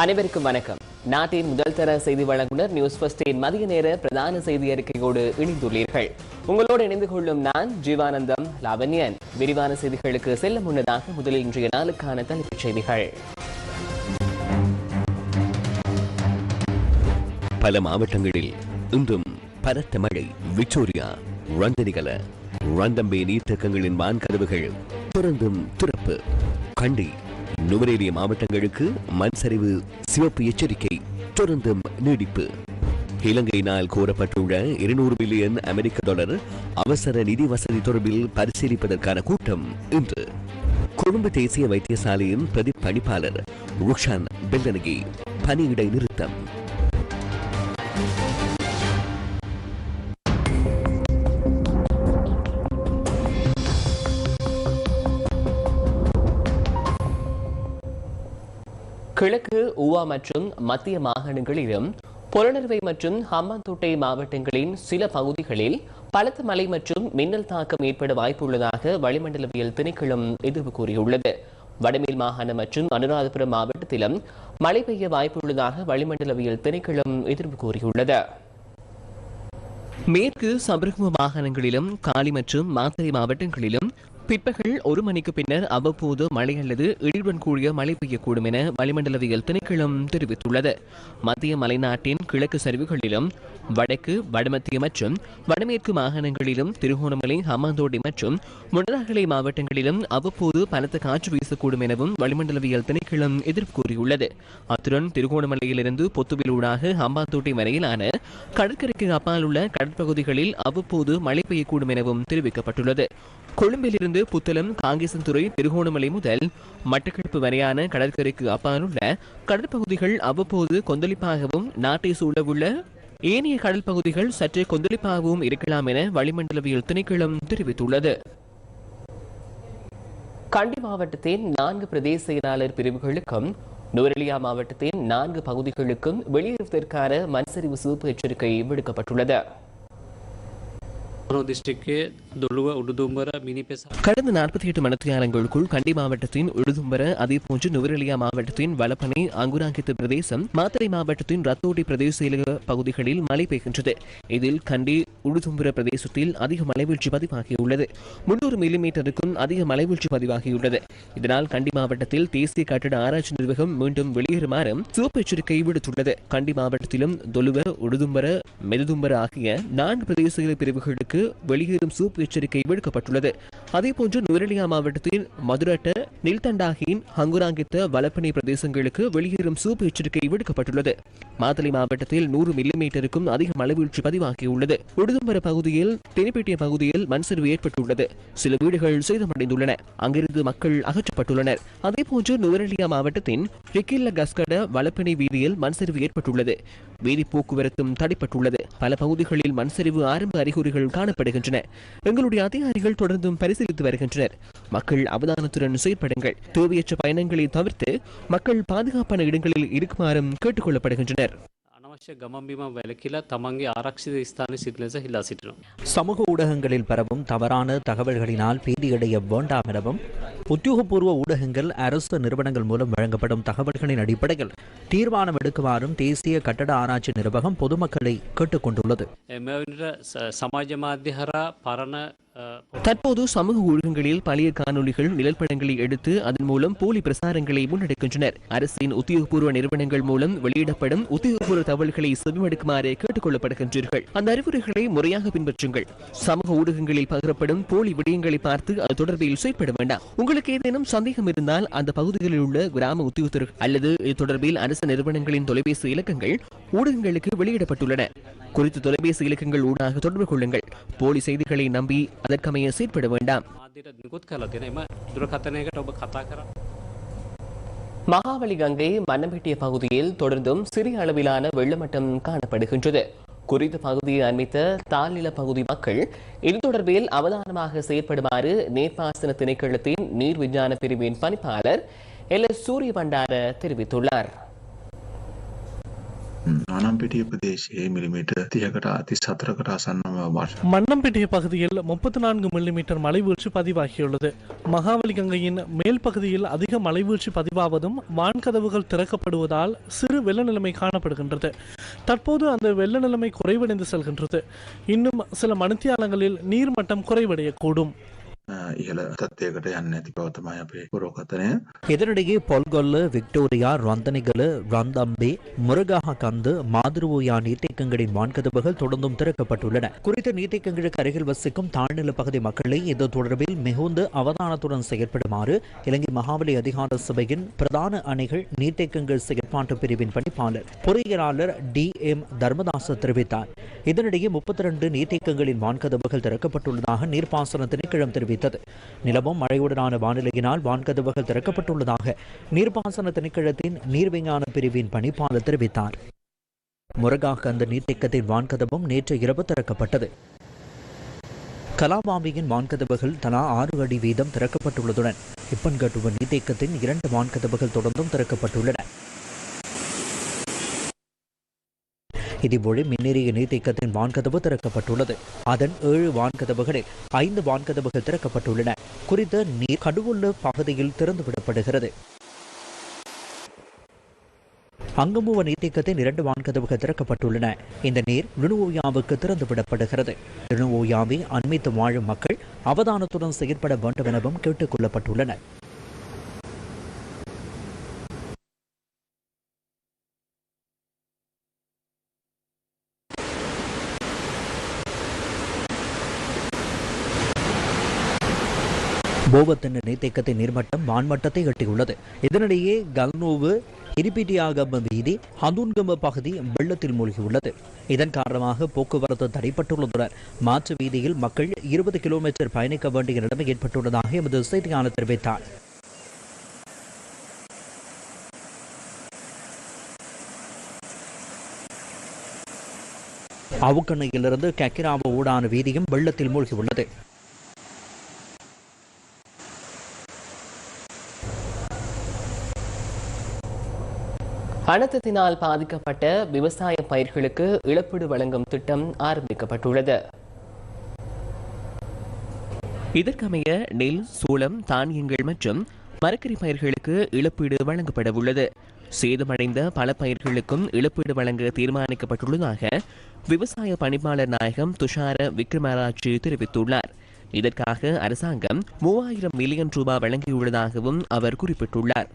அனைவருக்கும் வணக்கம். நாட்டின் முதல் தர செய்தி வழங்குனர் நியூஸ் பஸ்டின் மதிய நேர பிரதான செய்தி அறிக்கையோடு இணைந்துள்ளீர்கள். உங்களோடு இணைந்து கொள்ளும் நான் ஜீவானந்தம் லாவண்யன். விரிவான செய்திகளுக்கு செல்ல முன்னதாக முதலில் இன்றைய நாளுக்கான தலைப்புச் செய்திகள். பல மாவட்டங்களில் இன்றும் பலத்த மழை. விக்டோரியா ரந்தனிகல ரந்தம்பே நீர்த்தக்கங்களின் வான்கதவுகள் தொடர்ந்தும் திறப்பு. கண்டி நுவரேலிய மாவட்டங்களுக்கு மண் சரிவு சிவப்பு எச்சரிக்கை தொடர்ந்தும் நீடிப்பு. இலங்கையினால் கோரப்பட்டுள்ள இருநூறு பில்லியன் அமெரிக்க டாலர் அவசர நிதி வசதி தொடர்பில் பரிசீலிப்பதற்கான கூட்டம் இன்று. கொழும்பு தேசிய வைத்தியசாலையின் பிரதி பணிப்பாளர் ருஷான் பெல்லனகி பணியிடை நிறுத்தம். கிழக்கு ஊவா மற்றும் மத்திய மாகாணங்களிலும் புலனறுவை மற்றும் ஹம்மாந்தோட்டை மாவட்டங்களின் சில பகுதிகளில் பலத்த மழை மற்றும் மின்னல் தாக்கம் ஏற்பட வாய்ப்புள்ளதாக வளிமண்டலவியல் திணைக்களம் எதிர்வு கூறியுள்ளது. வடமேல் மாகாணம் மற்றும் அனுராதபுரம் மாவட்டத்திலும் மழை பெய்ய வாய்ப்புள்ளதாக வளிமண்டலவியல் திணைக்களம் எதிர்வு கூறியுள்ளது. மேற்கு சபரகம மாகாணங்களிலும் காலி மற்றும் மாத்தறை மாவட்டங்களிலும் பிற்பகல் ஒரு மணிக்கு பின்னர் அவ்வப்போது மழை அல்லது இடியுடன் கூடிய மழை பெய்யக்கூடும் என வளிமண்டலவியல் திணைக்களம் தெரிவித்துள்ளது. மத்திய மலைநாட்டின் கிழக்கு சரிவுகளிலும் வடக்கு வடமத்திய மற்றும் வடமேற்கு மாகாணங்களிலும் திருகோணமலை ஹம்மாந்தோட்டை மற்றும் முன்னராகலை மாவட்டங்களிலும் அவ்வப்போது பலத்த காற்று வீசக்கூடும் எனவும் வளிமண்டலவியல் திணைக்களம் எதிர்ப்பு கூறியுள்ளது. அத்துடன் திருகோணமலையிலிருந்து பொத்துவிலூடாக ஹம்பாந்தோட்டை வரையிலான கடற்கரைக்கு அப்பால் உள்ள கடற்பகுதிகளில் அவ்வப்போது மழை பெய்யக்கூடும் எனவும் தெரிவிக்கப்பட்டுள்ளது. கொழும்பிலிருந்து புத்தளம் காங்கேசன்துறை திருகோணமலை முதல் மட்டக்களப்பு வரையான கடற்கரைக்கு அப்பாலுள்ள கடற்பகுதிகள் அவ்வப்போது கொந்தளிப்பாகவும் நாட்டை சூழவுள்ள ஏனைய கடல் பகுதிகள் சற்றே கொந்தளிப்பாகவும் இருக்கலாம் என வளிமண்டலவியல் திணைக்களம் தெரிவித்துள்ளது. கண்டி மாவட்டத்தின் நான்கு பிரதேச செயலாளர் பிரிவுகளுக்கும் நுவரெலியா மாவட்டத்தின் நான்கு பகுதிகளுக்கும் வெளியேறுவதற்கான மண்சரிவு சிவப்பு எச்சரிக்கை விடுக்கப்பட்டுள்ளது. கடந்த நாற்பத்தி எட்டு மணத்தியாரங்களுக்குள் கண்டி மாவட்டத்தின் உடுதும்பர அதேபோன்று நுவரெலியா மாவட்டத்தின் வலப்பனை அங்குராங்கித்து பிரதேசம் மாத்தரை மாவட்டத்தின் ரத்தோட்டி பிரதேச பகுதிகளில் மழை பெய்கின்றது. இதில் கண்டி உடுதும்புர பிரதேசத்தில் அதிக மலைவீழ்ச்சி பதிவாகியுள்ளது. முன்னூறு மில்லிமீட்டருக்கும் அதிக மலைவீழ்ச்சி பதிவாகியுள்ளது. இதனால் கண்டி மாவட்டத்தில் தேசிய கட்டட ஆராய்ச்சி நிர்வாகம் மீண்டும் வெளியேறுமாறு சிவப்பு எச்சரிக்கை விடுத்துள்ளது. கண்டி மாவட்டத்திலும் தொழுவ உடுதும்பர மெதுதும்பர ஆகிய நான்கு பிரதேச பிரிவுகளுக்கு வெளியேறும் சூப்பர் சிவப்பு எச்சரிக்கை விடுக்கப்பட்டுள்ளது. அதேபோன்று நுவரெலியா மாவட்டத்தின் மதுரட்ட நில்தண்டாகின் ஹங்குராங்கித்த வலப்பனை பிரதேசங்களுக்கு வெளியேறும் சூப்பு எச்சரிக்கை விடுக்கப்பட்டுள்ளது. மாத்தளை மாவட்டத்தில் நூறு மில்லிமீட்டருக்கும் அதிக மழைவீழ்ச்சி பதிவாகியுள்ளது. உடுதும்பர பகுதியில் தெனிப்பேட்டிய பகுதியில் மண்சரிவு ஏற்பட்டுள்ளது. சில வீடுகள் சேதமடைந்துள்ளன. அங்கிருந்து மக்கள் அகற்றப்பட்டுள்ளனர். அதேபோன்று நுவரெலியா மாவட்டத்தின் ரிக்கில்ல கஸ்கட வலப்பனை வீதியில் மண்சரிவு ஏற்பட்டுள்ளது. வீதி போக்குவரத்தும் தடைப்பட்டுள்ளது. பல பகுதிகளில் மண் சரிவு ஆரம்ப அறிகுறிகள் காணப்படுகின்றன. எங்களுடைய அதிகாரிகள் தொடர்ந்தும் பரிசீலித்து வருகின்றனர். மக்கள் அவதானத்துடன் செயற்படுங்கள். தேவையற்ற பயணங்களை தவிர்த்து மக்கள் பாதுகாப்பான இடங்களில் இருக்குமாறும் கேட்டுக்கொள்ளப்படுகின்றனர். ಅವಕಾಶ ಗಮಂಬಿಮ ವೆಲಕಿಲ ತಮಗೆ ಆರಕ್ಷಿತ ಸ್ಥಾನ சமூக ஊடகங்களில் பரவும் தவறான தகவல்களினால் பீதியடைய வேண்டாம் எனவும் உத்தியோகபூர்வ ஊடகங்கள் அரசு நிறுவனங்கள் மூலம் வழங்கப்படும் தகவல்களின் அடிப்படையில் தீர்மானம் எடுக்குமாறும் தேசிய கட்டட ஆராய்ச்சி நிர்வாகம் பொதுமக்களை கேட்டுக்கொண்டுள்ளது சமாஜ மாத்தியர பரண தற்போது சமூக ஊடகங்களில் பழைய காணொளிகள் நிழற்படங்களை எடுத்து அதன் மூலம் போலி பிரசாரங்களை முன்னெடுக்கின்றனர். அரசின் உத்தியோகபூர்வ நிறுவனங்கள் மூலம் வெளியிடப்படும் உத்தியோகபூர்வ தகவல்களை செவிமடுக்குமாறு கேட்டுக் கொள்ளப்படுகின்றீர்கள் அந்த அறிவுரைகளை முறையாக பின்பற்றுங்கள். சமூக ஊடகங்களில் பகிரப்படும் போலி விடயங்களை பார்த்து அது தொடர்பில் செயற்பட வேண்டாம். உங்களுக்கு ஏதேனும் சந்தேகம் இருந்தால் அந்த பகுதிகளில் உள்ள கிராம உத்தியோகத்தர்கள் அல்லது இது தொடர்பில் அரசு நிறுவனங்களின் தொலைபேசி இலக்கங்கள் ஊடகங்களுக்கு வெளியிடப்பட்டுள்ளன. குறித்து தொலைபேசி இலக்கங்கள் ஊடாக தொடர்பு கொள்ளுங்கள். போலி செய்திகளை நம்பி அதற்கமைய செயற்பட வேண்டாம். மகாவலி கங்கை மன்னம்பேட்டிய பகுதியில் தொடர்ந்தும் சிறிய அளவிலான வெள்ளமட்டம் காணப்படுகின்றது. குறித்த பகுதியை அண்மித்த தாழ்நில பகுதி மக்கள் இது தொடர்பில் அவதானமாக செயற்படுமாறு நீர்ப்பாசன திணைக்களத்தின் நீர் விஞ்ஞான பிரிவின் பணிப்பாளர் எல் எஸ் சூரிய பண்டார தெரிவித்துள்ளார். මනම්පිටිය ප්‍රදේශයේ මිලිමීටර් තියකට අති සතරකට අසන්නම වර්ෂ மன்னம்பேட்டை பகுதியில் முப்பத்தி நான்கு மில்லிமீட்டர் மழைவீழ்ச்சி பதிவாகியுள்ளது மகாவலி கங்கையின் மேல் பகுதியில் அதிக மழைவீழ்ச்சி பதிவாவதும் வான்கதவுகள் திறக்கப்படுவதால் சிறு வெள்ள நிலைமை காணப்படுகின்றது தற்போது அந்த வெள்ள நிலைமை குறைவடைந்து செல்கின்றது இன்னும் சில மணித்தியாலங்களில் நீர்மட்டம் குறைவடையக்கூடும் ඉහළ තත්වයකට යන්න ඇති බව තමයි අපේ පුරෝකතනය இதனிடையே பொல்கொல்லு விக்டோரியா ரந்தனிகலு ரந்தம்பே முருகாக கந்து மாதிருவோயா நீர்த்தேக்கங்களின் வான்கதவுகள் தொடர்ந்தும் திறக்கப்பட்டுள்ளன குறித்த நீர்த்தேக்கங்களுக்கு அருகில் வசிக்கும் தாழ்நில பகுதி மக்களை இது தொடர்பில் மிகுந்த அவதானத்துடன் செயற்படுமாறு இலங்கை மகாபலி அதிகார சபையின் பிரதான அணைகள் நீர்த்தேக்கங்கள் செயற்பாட்டு பிரிவின் பணிப்பாளர் பொறியியலாளர் டி எம் தர்மதாச தெரிவித்தார் இதனிடையே முப்பத்தி ரெண்டு நீர்த்தேக்கங்களின் வான்கதவுகள் திறக்கப்பட்டுள்ளதாக நீர்ப்பாசன திணைக்களம் தெரிவித்தது நிலவும் மழையுடனான வானிலையினால் வான்கதவுகள் திறக்கப்பட்டுள்ளதாக நீர்ப்பாசன திணைக்களத்தின் நீர்விஞ்ஞான பிரிவின் பணிப்பாளர் தெரிவித்தார். முருகாக அந்த நீர்த்தேக்கத்தின் வான்கதவும் நேற்று இரவு திறக்கப்பட்டது. கலாபாம்பியின் வான்கதவுகள் தலா ஆறு அடி வீதம் திறக்கப்பட்டுள்ளதுடன் இப்பன்கட்டுவ நீர்த்தேக்கத்தின் இரண்டு வான்கதவுகள் தொடர்ந்தும் திறக்கப்பட்டுள்ளன. இதேபோல மின்னேறிய நீர்த்தேக்கத்தின் வான்கதவு திறக்கப்பட்டுள்ளது. அதன் ஏழு வான்கதவுகளில் ஐந்து வான்கதவுகள் திறக்கப்பட்டுள்ளன. குறித்த நீர் கடுவுள்ள பகுதியில் திறந்துவிடப்படுகிறது. அங்கமுவ நீர்த்தேக்கத்தின் இரண்டு வான்கதவுகள் திறக்கப்பட்டுள்ளன. இந்த நீர் லுணுவோயாவுக்கு திறந்துவிடப்படுகிறது. லுணுவோயாவை அண்மித்து வாழும் மக்கள் அவதானத்துடன் செயற்பட வேண்டும் எனவும் கேட்டுக் கொள்ளப்பட்டுள்ளனர். போபத்தின் நீர்த்தேக்கத்தின் நீர்மட்டம் வான்மட்டத்தை எட்டியுள்ளது. இதனிடையே கல்னோவு இரிபிட்டியாகம வீதி ஹந்துன்கம பகுதி வெள்ளத்தில் மூழ்கியுள்ளது. இதன் காரணமாக போக்குவரத்து தடைப்பட்டுள்ளதுடன் மாற்று வீதியில் மக்கள் இருபது கிலோமீட்டர் பயணிக்க வேண்டிய நிலைமை ஏற்பட்டுள்ளதாக எமது செய்தியாளர் தெரிவித்தார். அவுக்கண்ணையிலிருந்து கக்கிராவ ஊடான வீதியும் வெள்ளத்தில் மூழ்கியுள்ளது. அனர்த்தத்தினால் பாதிக்கப்பட்ட விவசாய பயிர்களுக்கு இழப்பீடு வழங்கும் திட்டம் ஆரம்பிக்கப்பட்டுள்ளது. இதற்கமைய நெல் சோளம் தானியங்கள் மற்றும் மரக்கறி பயிர்களுக்கு இழப்பீடு வழங்கப்பட உள்ளது சேதமடைந்த பல பயிர்களுக்கும் இழப்பீடு வழங்க தீர்மானிக்கப்பட்டுள்ளதாக விவசாய பணிப்பாளர் நாயகம் துஷார விக்ரமராஜ் தெரிவித்துள்ளார். இதற்காக அரசாங்கம் மூவாயிரம் மில்லியன் ரூபாய் வழங்கியுள்ளதாகவும் அவர் குறிப்பிட்டுள்ளார்.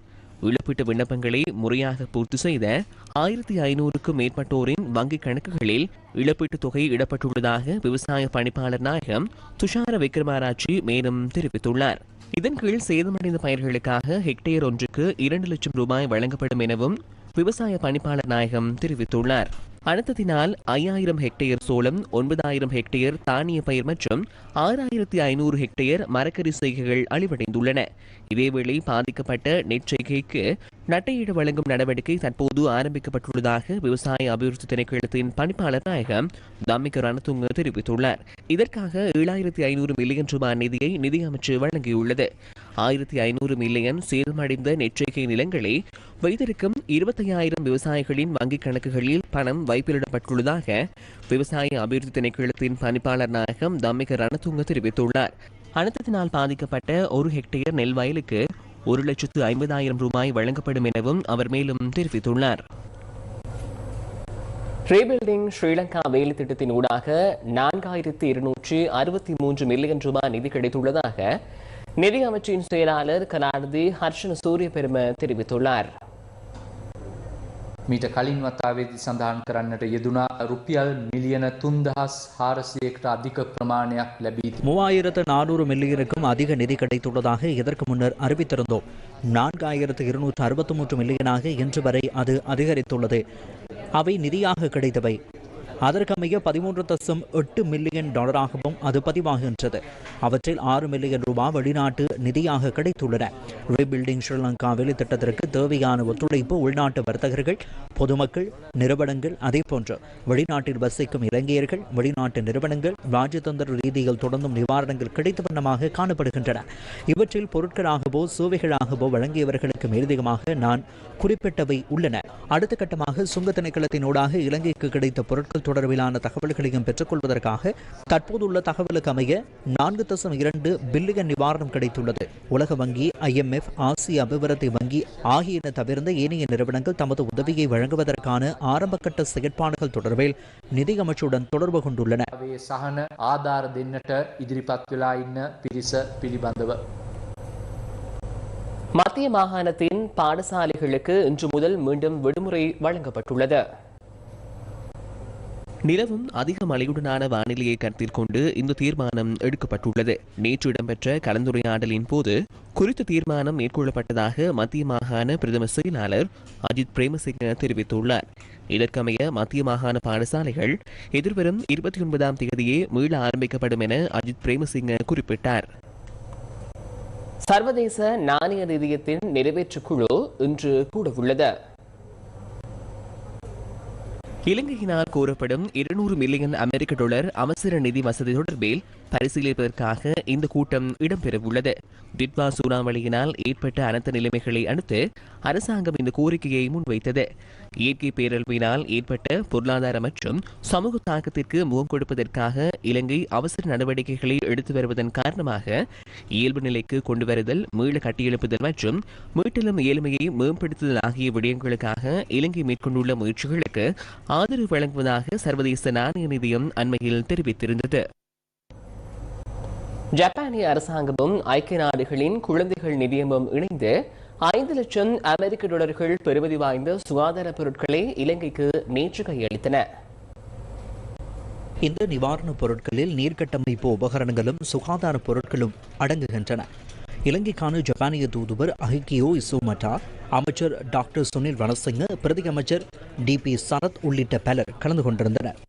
இழப்பீட்டு விண்ணப்பங்களை முறையாக பூர்த்தி செய்த ஆயிரத்தி ஐநூறுக்கும் மேற்பட்டோரின் வங்கிக் கணக்குகளில் இழப்பீட்டுத் தொகை இடப்பட்டுள்ளதாக விவசாய பணிப்பாளர் நாயகம் துஷார விக்ரமாராட்சி மேலும் தெரிவித்துள்ளார். இதன் கீழ் சேதமடைந்த பயிர்களுக்காக ஹெக்டேர் ஒன்றுக்கு இரண்டு லட்சம் ரூபாய் வழங்கப்படும் எனவும் விவசாய பணிப்பாளர் நாயகம் தெரிவித்துள்ளார். அனர்த்தத்தினால் ஐயாயிரம் ஹெக்டேர் சோளம் ஒன்பதாயிரம் ஹெக்டேர் தானிய பயிர் மற்றும் ஆறாயிரத்தி ஐநூறு ஹெக்டேர் மரக்கறி செய்கைகள் அழிவடைந்துள்ளன. இதேவேளை பாதிக்கப்பட்ட நெற்செய்கைக்கு நட்டையீடு வழங்கும் நடவடிக்கை தற்போது ஆரம்பிக்கப்பட்டுள்ளதாக விவசாய அபிவிருத்தி திணைக்களத்தின் பணிப்பாளர் நாயகம் தம்மிக ரணதுங்க தெரிவித்துள்ளார். இதற்காக ஏழாயிரத்தி ஐநூறு மில்லியன் ரூபாய் நிதியை நிதியமைச்சு வழங்கியுள்ளது. ஆயிரத்தி ஐநூறு மில்லியன் சேதமடைந்த நெற்றிகை நிலங்களை வைத்திருக்கும் இருபத்தையாயிரம் விவசாயிகளின் வங்கிக் கணக்குகளில் பணம் வைப்பிலிடப்பட்டுள்ளதாக விவசாய அபிவிருத்தி திணைக்களத்தின் பணிப்பாளர் நாயகம் தம்மிக ரணதுங்க தெரிவித்துள்ளார். அனர்த்தத்தினால் பாதிக்கப்பட்ட ஒரு ஹெக்டேர் நெல் வயலுக்கு ஒரு லட்சத்து ஐம்பதாயிரம் ரூபாய் வழங்கப்படும் எனவும் அவர் மேலும் தெரிவித்துள்ளார். ரீபில்டிங் ஸ்ரீலங்கா வேலை திட்டத்தின் ஊடாக நான்காயிரத்து இருநூற்று அறுபத்தி மூன்று மில்லியன் ரூபாய் நிதி கிடைத்துள்ளதாக நிதி அமைச்சின் செயலாளர் கலாநிதி ஹர்ஷன சூரிய பெரும தெரிவித்துள்ளார் මීට කලින් වතාවේදී සඳහන් කරන්නට යෙදුනා රුපියල් මිලියන තුන්දහස් හාරසියකට අධික ප්‍රමාණයක් ලැබී மூவாயிரத்து நானூறு மில்லியனுக்கும் அதிக நிதி கிடைத்துள்ளதாக இதற்கு முன்னர் அறிவித்திருந்தோம் நான்காயிரத்து இருநூற்று அறுபத்தி மூன்று மில்லியனாக இன்று வரை அது அதிகரித்துள்ளது அவை நிதியாக கிடைத்தவை அதற்கமைய பதிமூன்று தசம் எட்டு மில்லியன் டாலராகவும் அது பதிவாகின்றது. அவற்றில் ஆறு மில்லியன் ரூபாய் வெளிநாட்டு நிதியாக கிடைத்துள்ளன. ரீபில்டிங் ஸ்ரீலங்காவில் இத்திட்டத்திற்கு தேவையான ஒத்துழைப்பு உள்நாட்டு வர்த்தகர்கள் பொதுமக்கள் நிறுவனங்கள் அதேபோன்று வெளிநாட்டில் வசிக்கும் இலங்கையர்கள் வெளிநாட்டு நிறுவனங்கள் ராஜதந்திர ரீதியில் தொடர்ந்தும் நிவாரணங்கள் கிடைத்த வண்ணமாக காணப்படுகின்றன. இவற்றில் பொருட்களாகவோ சேவைகளாகவோ வழங்கியவர்களுக்கு மேலதிகமாக நான் குறிப்பிட்டவை உள்ளன. அடுத்த கட்டமாக சுங்க திணைக்களத்தினூடாக இலங்கைக்கு கிடைத்த பொருட்கள் தொடர்பிலான தகவல்களையும் பெற்றுக்கொள்வதற்காக தற்போதுள்ள தகவலுக்கு அமைய நான்கு தசம் இரண்டு பில்லியன் நிவாரணம் கிடைத்துள்ளது உலக வங்கி ஐஎம்எஃப் ஆசிய அபிவிருத்தி வங்கி ஆகியன தவிர்ந்த ஏனைய நிறுவனங்கள் தமது உதவியை வழங்குவதற்கான ஆரம்பகட்ட செயற்பாடுகள் தொடர்பில் நிதியமைச்சுடன் தொடர்பு கொண்டுள்ளன වේ සහන ආධාර දෙන්නට ඉදිරිපත් වෙලා ඉන්න පිරිස පිළිබඳව. மத்திய மாகாணத்தின் பாடசாலைகளுக்கு இன்று முதல் மீண்டும் விடுமுறை வழங்கப்பட்டுள்ளது நிலவும் அதிக மழையுடனான வானிலையை கருத்தில் கொண்டு இந்த தீர்மானம் எடுக்கப்பட்டுள்ளது. நேற்று இடம்பெற்ற கலந்துரையாடலின் போது குறித்த தீர்மானம் மேற்கொள்ளப்பட்டதாக மத்திய மாகாண பிரதம செயலாளர் அஜித் பிரேமசிங்க தெரிவித்துள்ளார். இதற்கமைய மத்திய மாகாண பாடசாலைகள் எதிர்வரும் இருபத்தி ஒன்பதாம் தேதியே மீள ஆரம்பிக்கப்படும் என அஜித் பிரேமசிங்க குறிப்பிட்டார். சர்வதேச நாணய நிதியத்தின் நிறைவேற்று குழு இன்று கூடவுள்ளது. இலங்கையினால் கூறப்படும் இருநூறு மில்லியன் அமெரிக்க டாலர் அவசர நிதி வசதி தொடர்பில் பரிசீலிப்பதற்காக இந்த கூட்டம் இடம்பெறவுள்ளது. டிட்வா சூறாவளியினால் ஏற்பட்ட அனர்த்த நிலைமைகளை அடுத்து அரசாங்கம் இந்த கோரிக்கையை முன்வைத்தது. இயற்கை பேரழிவினால் ஏற்பட்ட பொருளாதார மற்றும் சமூக தாக்கத்திற்கு முகம் கொடுப்பதற்காக இலங்கை அவசர நடவடிக்கைகளை எடுத்து வருவதன் காரணமாக இயல்பு நிலைக்கு கொண்டு வருதல் மீள கட்டியெழுப்புதல் மற்றும் மீட்டலும் ஏழ்மையை மேம்படுத்துதல் ஆகிய விடயங்களுக்காக இலங்கை மேற்கொண்டுள்ள முயற்சிகளுக்கு ஆதரவு வழங்குவதாக சர்வதேச நாணய நிதியம் அண்மையில் தெரிவித்திருந்தது. ஜப்பானிய அரசாங்கமும் ஐக்கிய நாடுகளின் குழந்தைகள் நிதியமும் இணைந்து ஐந்து லட்சம் அமெரிக்க டாலர்கள் பெறுமதி வாய்ந்த சுகாதார பொருட்களை இலங்கைக்கு நேற்று கையளித்தன. இந்த நிவாரணப் பொருட்களில் நீர்க்கட்டமைப்பு உபகரணங்களும் சுகாதார பொருட்களும் அடங்குகின்றன. இலங்கைக்கான ஜப்பானிய தூதுவர் அஹிகியோ இசுமட்டா அமைச்சர் டாக்டர் சுனில் வனசிங்க பிரதி அமைச்சர் டி பி சரத் உள்ளிட்ட பலர் கலந்து கொண்டிருந்தனர்.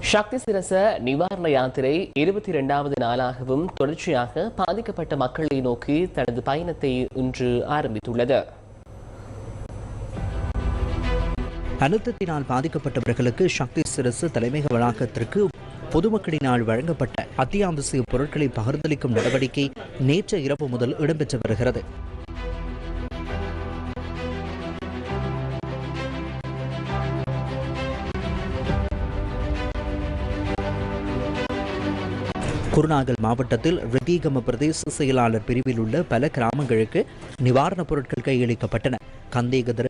சக்தி சிரச நிவாரண யாத்திரை இருபத்தி இரண்டாவது நாளாகவும் தொடர்ச்சியாக பாதிக்கப்பட்ட மக்களை நோக்கி தனது பயணத்தை இன்று ஆரம்பித்துள்ளது. அழுத்தத்தினால் பாதிக்கப்பட்டவர்களுக்கு சக்தி சிரசு தலைமையக வளாகத்திற்கு பொதுமக்களினால் வழங்கப்பட்ட அத்தியாவசிய பொருட்களை பகிர்ந்தளிக்கும் நடவடிக்கை நேற்று இரவு முதல் இடம்பெற்று வருகிறது. குருநாகல் மாவட்டத்தில் ரிதீகம பிரதேச செயலாளர் பிரிவில் உள்ள பல கிராமங்களுக்கு நிவாரணப் பொருட்கள் கையளிக்கப்பட்டன. கந்தேகதர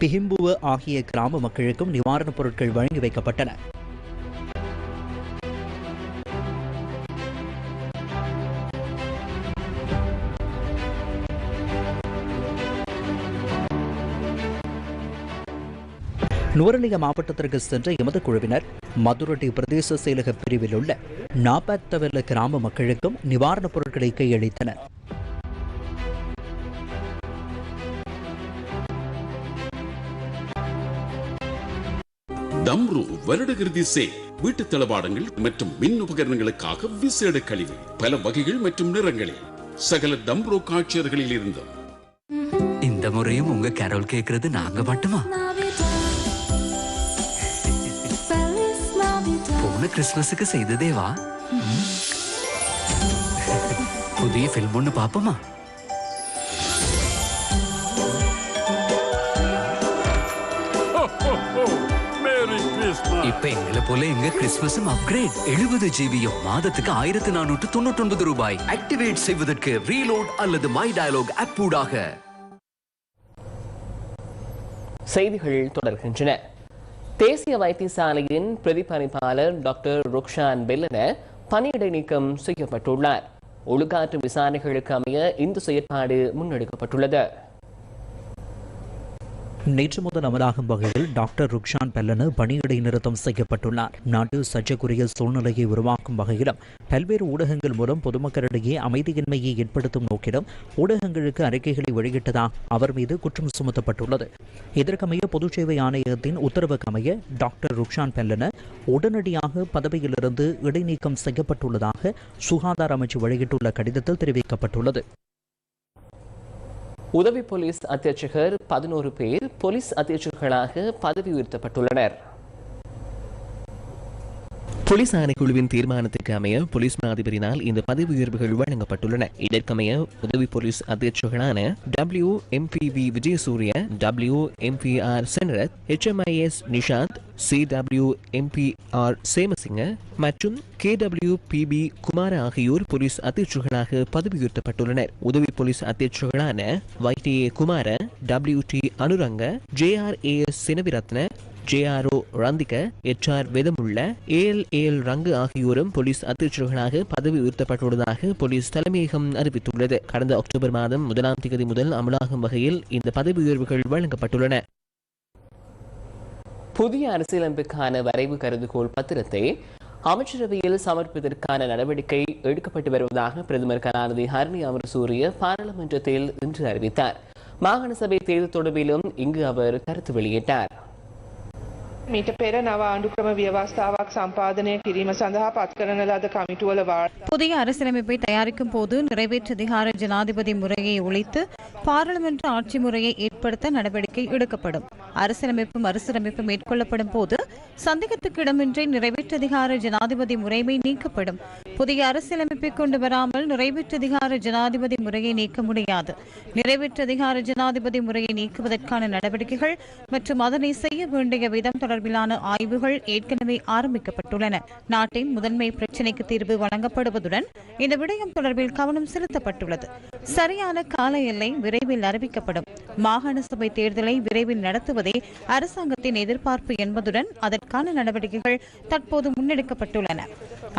பிஹிம்புவ ஆகிய கிராம மக்களுக்கும் நிவாரணப் பொருட்கள் வழங்கி வைக்கப்பட்டன. நுவரலிய மாவட்டத்திற்கு சென்ற எமது குழுவினர் மதுரட்டி பிரதேச செயலக பிரிவில் உள்ள நாப்பத்தவெல்ல கிராம மக்களுக்கும் நிவாரணப் பொருட்களை கையளித்தனர். டம்ரு வருடகிருதி சே வீட்டு தளபாடங்கள் மற்றும் மின் உபகரணங்களுக்காக விசேட கழிவு பல வகைகள் மற்றும் நிறங்களில் சகல டம்ரோ காட்சியர்களில் இருந்தும். இந்த முறையும் உங்க கேரோல் கேக்குறது நாங்க மட்டுமா? போன கிறிஸ்துமஸுக்கு செய்ததேவா ம். புதிய ஃபில்ம் ஒண்ணு பாப்போமா? இப்ப எங்களை போல எங்க கிறிஸ்துமஸும் அப்கிரேட் எழுபது ஜிபியும் மாதத்துக்கு ஆயிரத்து நானூற்று தொண்ணூற்றி ஒன்பது ரூபாய். ஆக்டிவேட் செய்வதற்கு ரீலோட் அல்லது மை டயலாக் ஆப் ஊடாக. செய்திகள் தொடர்கின்றன. தேசிய வைத்தியசாலையின் பிரதிபலிப்பாளர் டாக்டர் ருக்ஷான் பெல்லன பணியிடை நீக்கம் செய்யப்பட்டுள்ளார். ஒழுக்காற்று விசாரணைகளுக்கு அமைய இந்த செயற்பாடு முன்னெடுக்கப்பட்டுள்ளது. நேற்று முதல் அமலாகும் வகையில் டாக்டர் ருக்ஷான் பெல்லனு பணியிடை நிறுத்தம் செய்யப்பட்டுள்ளார். நாட்டில் சர்ச்சைக்குரிய சூழ்நிலையை உருவாக்கும் வகையிலும் பல்வேறு ஊடகங்கள் மூலம் பொதுமக்களிடையே அமைதியின்மையை ஏற்படுத்தும் நோக்கிலும் ஊடகங்களுக்கு அறிக்கைகளை வெளியிட்டதாக அவர் மீது குற்றம் சுமத்தப்பட்டுள்ளது. இதற்கமைய பொதுச் சேவை ஆணையத்தின் உத்தரவுக்கமைய டாக்டர் ருக்ஷான் பெல்லன உடனடியாக பதவியிலிருந்து இடைநீக்கம் செய்யப்பட்டுள்ளதாக சுகாதார அமைச்சு வெளியிட்டுள்ள கடிதத்தில் தெரிவிக்கப்பட்டுள்ளது. உதவி போலீஸ் அத்தியட்சகர் பதினோரு பேர் போலீஸ் அத்தியட்சகர்களாக பதவி உயர்த்தப்பட்டுள்ளனர். போலீஸ் ஆணைக்குழுவின் தீர்மானத்திற்கு அமைய போலீஸ் மா அதிபரினால் இந்த பதவி உயர்வுகள் வழங்கப்பட்டுள்ளன. இதற்கமைய உதவி police அத்தியட்சகரான W MPV Wijayasuriya W MPR Senarath HMIS Nishanth C W MPR Semasinghe மற்றும் கே டபிள்யூ பிபி குமார ஆகியோர் போலீஸ் அத்தியட்சகர்களாக பதவி உயர்த்தப்பட்டுள்ளனர் உதவி police அத்தியட்சகர்களான YTA Kumara W D Anuranga JRAS Sinaviratne JRO Randika HR Wedamulla AL AL Rangu ஆகியோரும் police அத்தியட்சர்களாக பதவி உயர்த்தப்பட்டுள்ளதாக police தலைமையகம் அறிவித்துள்ளது. கடந்த அக்டோபர் மாதம் முதலாம் தேதி முதல் அமலாகும் வகையில் இந்த பதவி உயர்வுகள் வழங்கப்பட்டுள்ளன. புதிய அரசியலமைப்புக்கான வரைவு கருதுகோள் பத்திரத்தை அமைச்சரவையில் சமர்ப்பதற்கான நடவடிக்கை எடுக்கப்பட்டு வருவதாக பிரதமர் கலாநிதி ஹரணி அமர்சூரிய பாராளுமன்றத்தில் இன்று அறிவித்தார். மாகாண சபை தேர்தல் தொடர்பிலும் இங்கு அவர் கருத்து வெளியிட்டார். මීට පෙර නව ආණ්ඩුක්‍රම ව්‍යවස්ථාවක් සම්පාදනය කිරීම සඳහා පත් කරන ලද කමිටුවල වාර්තා புதிய அரசியலமைப்பை தயாரிக்கும் போது நிறைவேற்றதிகார ஜனாதிபதி முறையை ஒழித்து பாராளுமன்ற ஆட்சி முறையை ஏற்படுத்த நடவடிக்கை எடுக்கப்படும் அரசியலமைப்பு மறுசீரமைப்பு மேற்கொள்ளப்படும் போது சந்தேகத்துக்கு இடமின்றி நிறைவேற்றதிகார ஜனாதிபதி முறைமை நீக்கப்படும் புதிய அரசியலமைப்பை கொண்டு வராமல் நிறைவேற்று அதிகார ஜனாதிபதி முறையை நீக்க முடியாது. நிறைவேற்று அதிகார ஜனாதிபதி முறையை நீக்குவதற்கான நடவடிக்கைகள் மற்றும் அதனை செய்ய வேண்டிய விதம் தொடர்பிலான ஆய்வுகள் ஏற்கனவே ஆரம்பிக்கப்பட்டுள்ளன. நாட்டின் முதன்மை பிரச்சினைக்கு தீர்வு வழங்கப்படுவதுடன் இந்த விடயம் தொடர்பில் கவனம் செலுத்தப்பட்டுள்ளது. சரியான கால எல்லை விரைவில் அறிவிக்கப்படும். மாகாண சபை தேர்தலை விரைவில் நடத்துவதே அரசாங்கத்தின் எதிர்பார்ப்பு என்பதுடன் அதற்கான நடவடிக்கைகள் தற்போது முன்னெடுக்கப்பட்டுள்ளன.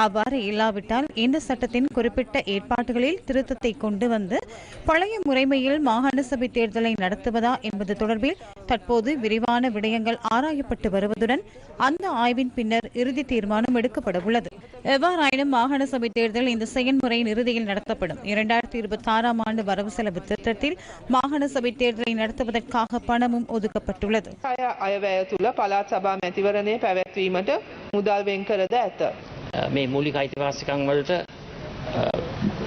அவ்வாறு இல்லாவிட்டால் இந்த சட்டத்தின் குறிப்பிட்ட ஏற்பாடுகளில் திருத்தத்தை கொண்டு வந்து பழைய முறைமையில் மாகாண சபை தேர்தலை நடத்துவதா என்பது தொடர்பில் தற்போது விரிவான விடயங்கள் ஆராயப்பட்டு வருவதுடன் அந்த ஆய்வின் பின்னர் இறுதி தீர்மானம் எடுக்கப்பட உள்ளது. எவ்வாறாயினும் மாகாண சபை தேர்தல் இந்த செயன்முறையின் இறுதியில் நடத்தப்படும். இரண்டாயிரத்தி இருபத்தி ஆறாம் ஆண்டு வரவு செலவு திட்டத்தில் மாகாண சபை தேர்தலை நடத்துவதற்காக பணமும் ஒதுக்கப்பட்டுள்ளது. முதல் வெங்கரத මේ මූලික අයිතිවාසිකං වලට අ,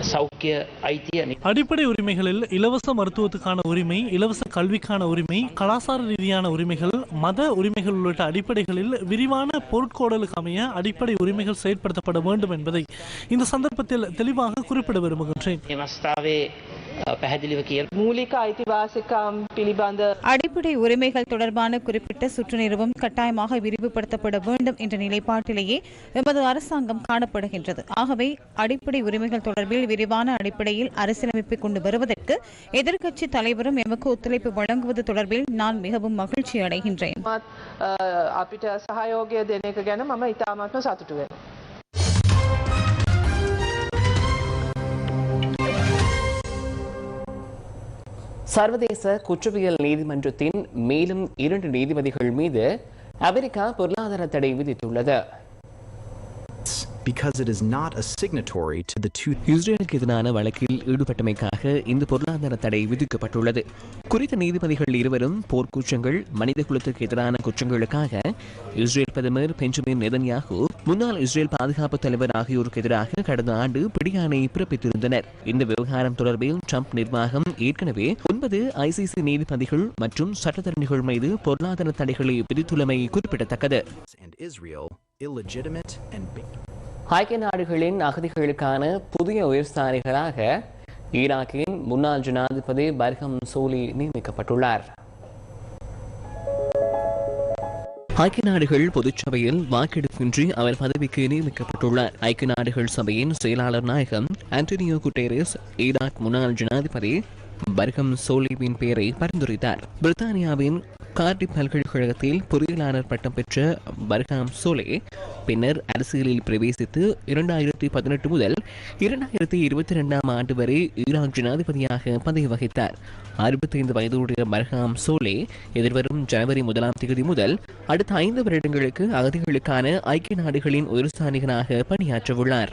සෞඛ්‍ය අයිතිය නි- அடிப்படை உரிமைகளில் இலவச மருத்துவத்துக்கான உரிமை இலவச கல்விக்கான உரிமை கலாசார ரீதியான உரிமைகள் மத உரிமைகள் உள்ளிட்ட அடிப்படைகளில் விரிவான பொருட்கோடலுக்கு அமைய அடிப்படை உரிமைகள் செயற்படுத்தப்பட வேண்டும் என்பதை இந்த சந்தர்ப்பத்தில் தெளிவாக குறிப்பிட விரும்புகின்றேன் මේ අවස්ථාවේ අ, පැහැදිලිව කිය මූලික අයිතිවාසිකම් පිළිබඳ அடிப்படை உரிமைகள் தொடர்பான குறிப்பிட்ட சுற்றுநிறுவம் கட்டாயமாக விரிவுபடுத்தப்பட வேண்டும் என்ற நிலைப்பாட்டிலேயே எமது அரசாங்கம் காணப்படுகின்றது ஆகவே அடிப்படை உரிமைகள் தொடர்பில் விரிவான அடிப்படையில் அரசியலமைப்பை கொண்டு வருவதற்கு எதிர்க்கட்சி தலைவரும் எமக்கு ஒத்துழைப்பு வழங்குவது தொடர்பில் நான் மிகவும் மகிழ்ச்சி அடைகின்றேன் මත් අ, අපිට සහයෝගය දෙන එක ගැන මම ඉතාමත්ම සතුටු වෙනවා. சர்வதேச குற்றவியல் நீதிமன்றத்தின் மேலும் இரண்டு நீதிபதிகள் மீது அமெரிக்கா பொருளாதார தடை விதித்துள்ளது. Because it is not a signatory to the two இஸ்ரேலுக்கு எதிரான வழக்கில் ஈடுபட்டமைக்காக இந்த பொருளாதார தடை விதிக்கப்பட்டுள்ளது. குறித்த நீதிபதிகள் இருவரும் போர்க்குற்றங்கள் மனித குலத்துக்கு எதிரான குற்றங்களுக்காக இஸ்ரேல் பிரதமர் பெஞ்சமின் நெதன்யாகு முன்னாள் இஸ்ரேல் பாதுகாப்பு தலைவர் ஆகியோருக்கு எதிராக கடந்த ஆண்டு பிடியாணை பிறப்பித்திருந்தனர். இந்த விவகாரம் தொடர்பில் ட்ரம்ப் நிர்வாகம் ஏற்கனவே ஒன்பது ஐசிசி நீதிபதிகள் மற்றும் சட்டத்தரணிகள் மீது பொருளாதார தடைகளை விதித்துள்ளமை குறிப்பிடத்தக்கது. ஐக்கிய நாடுகளின் அகதிகளுக்கான புதிய உயர்ஸ்தானிகளாக ஈராக்கின் முன்னாள் ஜனாதிபதி பர்ஹம் சோலி நியமிக்கப்பட்டுள்ளார். ஐக்கிய நாடுகள் பொதுச்சபையில் வாக்கெடுப்பின்றி அவர் பதவிக்கு நியமிக்கப்பட்டுள்ளார். ஐக்கிய நாடுகள் சபையின் செயலாளர் நாயகம் ஆண்டனியோ குட்டேரஸ் ஈராக் முன்னாள் ஜனாதிபதி பர்கம் சோலிவின் பெயரை பரிந்துரைத்தார். பிரித்தானியாவின் கார்டி பல்கலைக்கழகத்தில் பொறியியலாளர் பட்டம் பெற்ற பர்காம் சோலே பின்னர் அரசியலில் பிரவேசித்து இரண்டாயிரத்தி பதினெட்டு முதல் இரண்டாயிரத்தி இருபத்தி ரெண்டாம் ஆண்டு வரை ஈரான் ஜனாதிபதியாக பதவி வகித்தார். அறுபத்தைந்து வயதுடைய பர்காம் சோலே எதிர்வரும் ஜனவரி முதலாம் தேதி முதல் அடுத்த ஐந்து வருடங்களுக்கு அகதிகளுக்கான ஐக்கிய நாடுகளின் உயர்ஸ்தானிகனாக பணியாற்றவுள்ளார்.